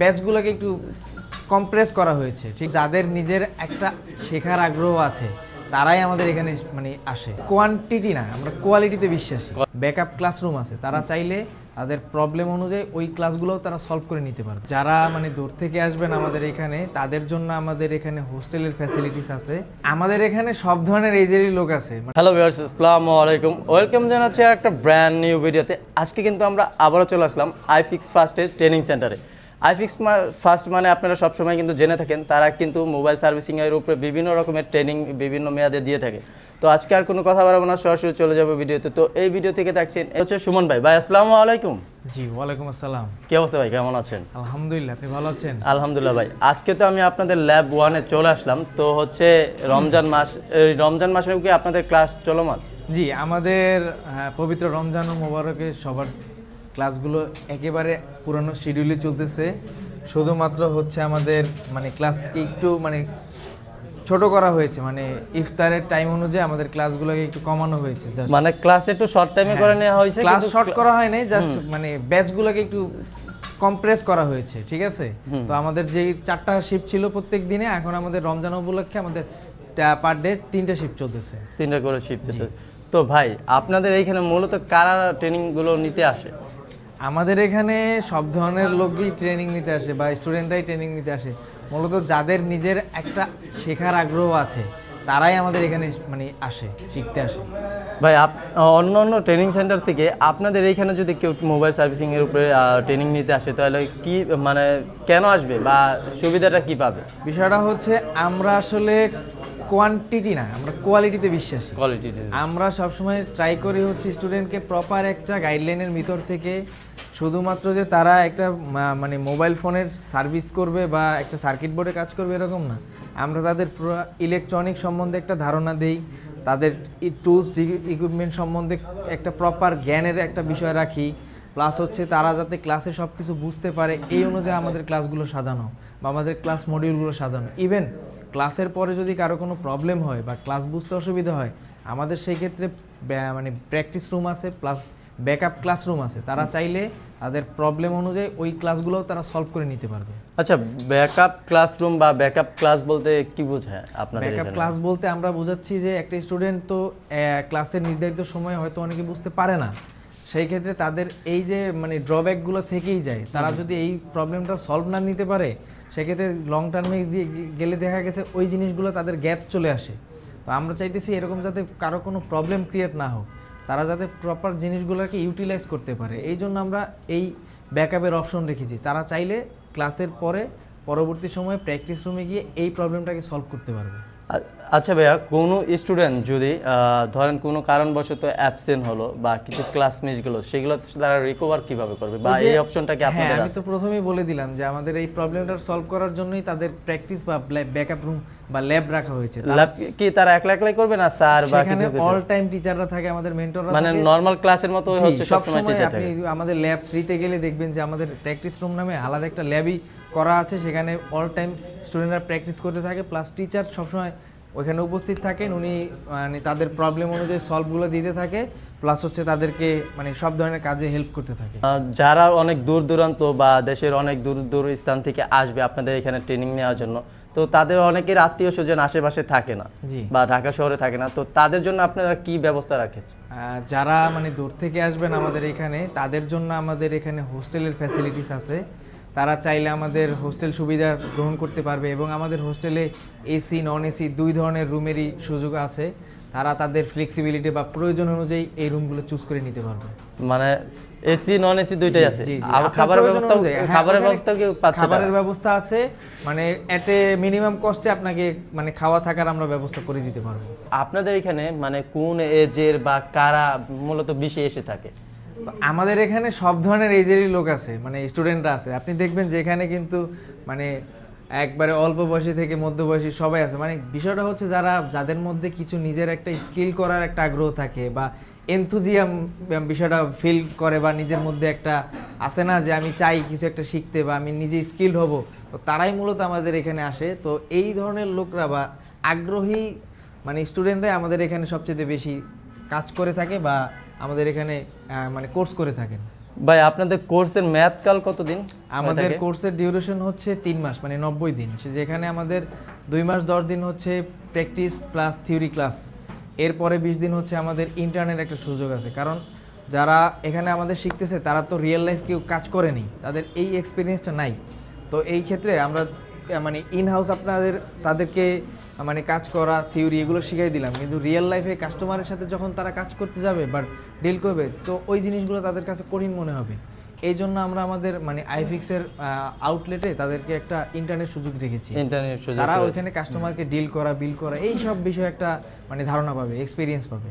ব্যাচগুলোকে একটু কম্প্রেস করা হয়েছে। ঠিক, যাদের নিজের একটা শেখার আগ্রহ আছে, তারাই আমাদের এখানে মানে আসে। কোয়ান্টিটি না, আমরা কোয়ালিটিতে বিশ্বাসী। ব্যাকআপ ক্লাসরুম আছে, তারা চাইলে তাদের প্রবলেম অনুযায়ী ওই ক্লাসগুলোও তারা সলভ করে নিতে পারবে। যারা মানে দূর থেকে আসবেন আমাদের এখানে, তাদের জন্য আমাদের এখানে হোস্টেলের ফ্যাসিলিটিস আছে। আমাদের এখানে সব ধরনের এজেরই লোক আছে। হ্যালো ভিউয়ার্স আসসালামু আলাইকুম। ওয়েলকাম জানাচ্ছি একটা ব্র্যান্ড নিউ ভিডিওতে আজকে কিন্তু আমরা আবারও চলে আসলাম আইফিক্স ফার্স্টের ট্রেনিং সেন্টারে আইফিক্স ফার্স্ট মানে আপনারা সবসময় কিন্তু জেনে থাকেন তারা কিন্তু মোবাইল সার্ভিসিংয়ের উপরে বিভিন্ন রকমের ট্রেনিং বিভিন্ন মেয়াদে দিয়ে থাকে। তো আজকে আর কোনো কথা বাড়াবো না সরাসরি চলে যাব ভিডিওতে। তো এই ভিডিও থেকে দেখছেন হচ্ছে সুমন ভাই। ভাই আসসালামু আলাইকুম। জি ওয়ালাইকুম আসসালাম। কি অবস্থা ভাই কেমন আছেন? আলহামদুলিল্লাহ আপনি ভালো আছেন? আলহামদুলিল্লাহ ভাই। আজকে তো আমি আপনাদের ল্যাব ওয়ানে চলে আসলাম। তো হচ্ছে রমজান মাস এই রমজান মাসে কি আপনাদের ক্লাস চলমান? জি আমাদের পবিত্র রমজান ও মোবারকে সবার ক্লাসগুলো একেবারে পুরনো শিডিউলে চলতেছে। শুধুমাত্র হচ্ছে আমাদের মানে ক্লাসকে একটু মানে ছোট করা হয়েছে মানে ইফতারের টাইম অনুযায়ী আমাদের ক্লাসগুলোকে একটু কমানো হয়েছে মানে ক্লাসটা একটু শর্ট টাইমে করে নেওয়া হয়েছে ক্লাস শর্ট করা হয় নাই জাস্ট মানে ব্যাচগুলোকে একটু কম্প্রেস করা হয়েছে ঠিক আছে? তো আমাদের যে চারটা শিফট ছিল প্রত্যেক দিনে এখন আমাদের রমজান উপলক্ষে আমাদের পার ডে তিনটা শিফট চলতেছে। তিনটা করে শিফট চলতেছে। তো ভাই আপনাদের এইখানে মূলত কারা ট্রেনিংগুলো নিতে আসে? আমাদের এখানে সব ধরনের লোকই ট্রেনিং নিতে আসে বা স্টুডেন্টরাই ট্রেনিং নিতে আসে। মূলত যাদের নিজের একটা শেখার আগ্রহ আছে তারাই আমাদের এখানে মানে আসে শিখতে আসে। ভাই আপ অন্য অন্য ট্রেনিং সেন্টার থেকে আপনাদের এইখানে যদি কেউ মোবাইল সার্ভিসিংয়ের উপরে ট্রেনিং নিতে আসে তাহলে কি মানে কেন আসবে বা সুবিধাটা কি পাবে? বিষয়টা হচ্ছে আমরা আসলে কোয়ান্টিটি না আমরা কোয়ালিটিতে বিশ্বাসী। কোয়ালিটি আমরা সবসময় ট্রাই করি হচ্ছে স্টুডেন্টকে প্রপার একটা গাইডলাইনের ভিতর থেকে শুধুমাত্র যে তারা একটা মানে মোবাইল ফোনের সার্ভিস করবে বা একটা সার্কিট বোর্ডে কাজ করবে এরকম না। আমরা তাদের পুরো ইলেকট্রনিক সম্বন্ধে একটা ধারণা দেই তাদের টুলস ইকুইপমেন্ট সম্বন্ধে একটা প্রপার জ্ঞানের একটা বিষয় রাখি প্লাস হচ্ছে তারা যাতে ক্লাসে সব কিছু বুঝতে পারে এই অনুযায়ী আমাদের ক্লাসগুলো সাজানো বা আমাদের ক্লাস মডিউলগুলো সাজানো। ইভেন ক্লাসের পরে যদি কারও কোনো প্রবলেম হয় বা ক্লাস বুঝতে অসুবিধা হয় আমাদের সেই ক্ষেত্রে মানে প্র্যাকটিস রুম আছে প্লাস ব্যাকআপ ক্লাসরুম আছে। তারা চাইলে তাদের প্রবলেম অনুযায়ী ওই ক্লাসগুলোও তারা সলভ করে নিতে পারবে। আচ্ছা ব্যাকআপ ক্লাসরুম বা ব্যাকআপ ক্লাস বলতে কি বোঝায় আপনাদের ব্যাকআপ ক্লাস বলতে আমরা বোঝাচ্ছি যে একটা স্টুডেন্ট তো ক্লাসের নির্ধারিত সময় হয়তো অনেকে বুঝতে পারে না। সেই ক্ষেত্রে তাদের এই যে মানে ড্রব্যাকগুলো থেকেই যায়। তারা যদি এই প্রবলেমটা সলভ না নিতে পারে সেক্ষেত্রে লং টার্মে গেলে দেখা গেছে ওই জিনিসগুলো তাদের গ্যাপ চলে আসে। তো আমরা চাইতেছি এরকম যাতে কারও কোনো প্রবলেম ক্রিয়েট না হোক, তারা যাতে প্রপার জিনিসগুলোকে ইউটিলাইজ করতে পারে। এই জন্য আমরা এই ব্যাকআপের অপশন রেখেছি। তারা চাইলে ক্লাসের পরে পরবর্তী সময়ে প্র্যাকটিস রুমে গিয়ে এই প্রবলেমটাকে সলভ করতে পারবে। আচ্ছা ভাইয়া কোনো স্টুডেন্ট যদি ধরেন কোনো কারণবশত অ্যাবসেন্ট হলো বা কিছু ক্লাস মিস গেলো সেগুলো তারা রিকভার কীভাবে করবে? বা এই অপশনটা কি হ্যাঁ আপনাদের আমি আছে? তো প্রথমেই বলে দিলাম যে আমাদের এই প্রবলেমটা সলভ করার জন্যই তাদের প্র্যাকটিস বা ব্যাকআপ রুম বা ল্যাব রাখা হয়েছে। ল্যাব কি তারা একলা একলাই করবে না স্যার বা কিছু কিছু? অল টাইম টিচাররা থাকে আমাদের মেন্টররা মানে নর্মাল ক্লাসের মতো হচ্ছে সব সময় টিচার আপনি থাকে। আমাদের ল্যাব থ্রিতে গেলে দেখবেন যে আমাদের প্র্যাকটিস রুম নামে আলাদা একটা ল্যাবই করা আছে সেখানে অল টাইম স্টুডেন্টরা প্র্যাকটিস করতে থাকে প্লাস টিচার সবসময় ওইখানে উপস্থিত থাকেন উনি মানে তাদের প্রবলেম অনুযায়ী সলভগুলো দিতে থাকে প্লাস হচ্ছে তাদেরকে মানে সব ধরনের কাজে হেল্প করতে থাকে। যারা অনেক দূর দূরান্ত বা দেশের অনেক দূর দূর স্থান থেকে আসবে আপনাদের এখানে ট্রেনিং নেওয়ার জন্য তো তাদের অনেকের আত্মীয় স্বজন আশেপাশে থাকে না বা ঢাকা শহরে থাকে না তো তাদের জন্য আপনারা কি ব্যবস্থা রাখেছেন? যারা মানে দূর থেকে আসবেন আমাদের এখানে তাদের জন্য আমাদের এখানে হোস্টেলের ফ্যাসিলিটিস আছে। তারা চাইলে আমাদের হোস্টেল সুবিধা গ্রহণ করতে পারবে এবং আমাদের হোস্টেলে এসি নন এসি দুই ধরনের রুমেরই সুযোগ আছে। তারা তাদের ফ্লেক্সিবিলিটি বা প্রয়োজন অনুযায়ী এই রুমগুলো চুজ করে নিতে পারবে। মানে এসি নন এসি দুইটাই আছে? খাবারের প্রয়োজন ব্যবস্থা হ্যাঁ, খাবারের ব্যবস্থা কি পাচ্ছে খাবারের ব্যবস্থা আছে। মানে এট এ মিনিমাম কস্টে আপনাকে মানে খাওয়া থাকার আমরা ব্যবস্থা করে দিতে পারব। আপনাদের এখানে মানে কোন এজের বা কারা মূলত বেশি এসে থাকে? আমাদের এখানে সব ধরনের এজেরই লোক আছে মানে স্টুডেন্টরা আছে। আপনি দেখবেন যে এখানে কিন্তু মানে একবারে অল্প বয়সী থেকে মধ্যবয়সী সবাই আছে। মানে বিষয়টা হচ্ছে যারা, যাদের মধ্যে কিছু নিজের একটা স্কিল করার একটা আগ্রহ থাকে বা এনথুজিয়াম বিষয়টা ফিল করে বা নিজের মধ্যে একটা আছে না যে আমি চাই কিছু একটা শিখতে বা আমি নিজে স্কিল হব, তো তারাই মূলত আমাদের এখানে আসে। তো এই ধরনের লোকরা বা আগ্রহী মানে স্টুডেন্টরাই আমাদের এখানে সবচেয়ে বেশি কাজ করে থাকে বা আমাদের এখানে মানে কোর্স করে থাকেন। ভাই আপনাদের কোর্সের ম্যাথ কাল কতদিন? আমাদের কোর্সের ডিউরেশন হচ্ছে তিন মাস মানে নব্বই দিন। যেখানে আমাদের দুই মাস দশ দিন হচ্ছে প্র্যাকটিস প্লাস থিওরি ক্লাস এরপরে বিশ দিন হচ্ছে আমাদের ইন্টারনেট একটা সুযোগ আছে। কারণ যারা এখানে আমাদের শিখতেছে তারা তো রিয়েল লাইফ কেউ কাজ করেনি। তাদের এই এক্সপিরিয়েন্সটা নাই। তো এই ক্ষেত্রে আমরা মানে ইন হাউস আপনাদের তাদেরকে মানে কাজ করা থিওরি এগুলো শিখাই দিলাম। কিন্তু রিয়েল লাইফে কাস্টমারের সাথে যখন তারা কাজ করতে যাবে বাট ডিল করবে তো ওই জিনিসগুলো তাদের কাছে কঠিন মনে হবে। এই জন্য আমরা আমাদের মানে আইফিক্সের আউটলেটে তাদেরকে একটা ইন্টারনেট সুযোগ রেখেছি। ইন্টারনেট সুযোগ তারা ওইখানে কাস্টমারকে ডিল করা বিল করা এই সব বিষয়ে একটা মানে ধারণা পাবে এক্সপিরিয়েন্স পাবে।